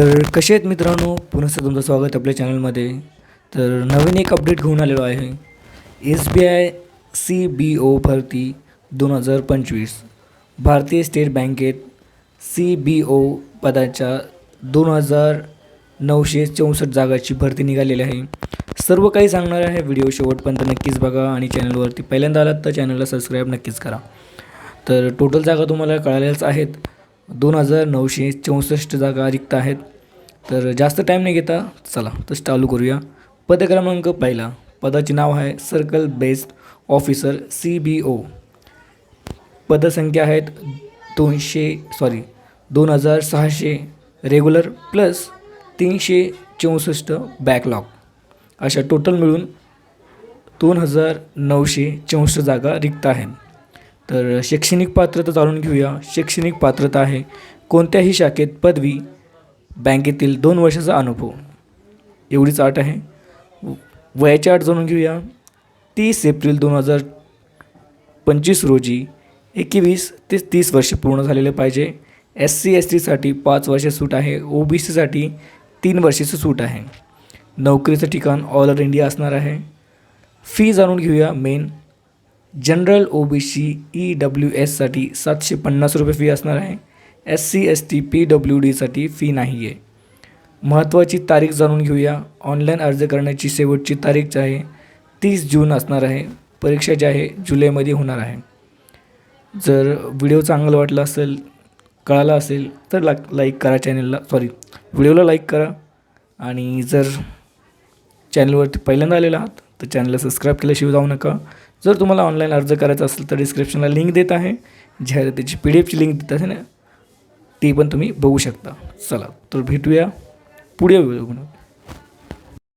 तर कसे आहेत मित्रांनो? पुन्हा तुमचं स्वागत आपल्या चॅनलमध्ये. तर नवीन एक अपडेट घेऊन आलेलो आहे. S B I C B O भरती दोन हजार पंचवीस. भारतीय स्टेट बँकेत सी बी ओ पदाच्या दोन हजार नऊशे चौसष्ट जागाची भरती निघालेली आहे. सर्व काही सांगणार आहे. व्हिडिओ शेवटपर्यंत नक्कीच बघा आणि चॅनलवरती पहिल्यांदा आलात तर चॅनलला सबस्क्राईब नक्कीच करा. तर टोटल जागा तुम्हाला कळाल्याच आहेत. दोन हजार नऊशे चौसष्ट जागा रिक्त आहेत. तर जास्त टाईम नाही घेता चला तसं चालू करूया. पदक्रमांक पहिला. पदाचे नाव आहे circle based officer C B O पदसंख्या आहेत दोनशे सॉरी दोन हजार सहाशे रेग्युलर प्लस तीनशे चौसष्ट बॅकलॉग अशा टोटल मिळून दोन हजार नऊशे चौसष्ट जागा रिक्त आहेत. तर शैक्षणिक पात्रता जाणून घेऊया. शैक्षणिक पात्रता आहे. कोणत्याही शाखेत पदवी बँकेतील दोन वर्षाचा अनुभव. एवढीच अट आहे. व- वयाची अट जाणून घेऊया. तीस एप्रिल दोन हजार पंचवीस रोजी एकवीस ते तीस वर्ष पूर्ण झालेले पाहिजे. एस सी एस टीसाठी पाच वर्ष सूट आहे. ओ बी सीसाठी तीन वर्षाचं सूट आहे. नोकरीचं ठिकाण ऑल ओव्हर इंडिया असणार आहे. फी जाणून घेऊया main. General O B C E W एससाठी सातशे पन्नास रुपये फी असणार आहे. S C S T P W डीसाठी फी नाही आहे महत्त्वाची तारीख जाणून घेऊया. ऑनलाईन अर्ज करण्याची शेवटची तारीख जी आहे तीस जून असणार आहे. परीक्षा जी आहे जुलैमध्ये होणार आहे. जर व्हिडिओ चांगला वाटला असेल कळाला असेल तर ला लाईक करा चॅनलला सॉरी व्हिडिओला लाईक करा. आणि जर चॅनलवरती पहिल्यांदा आलेला आहात तर चॅनलला सबस्क्राईब केल्याशिवाय जाऊ नका. जर तुम्हाला ऑनलाईन अर्ज करायचा असेल तर डिस्क्रिप्शनला लिंक देत आहे. जाहिरातीची पी डी एफची लिंक देत आहे ना ती पण तुम्ही बघू शकता. चला तर भेटूया पुढे व्हिडिओ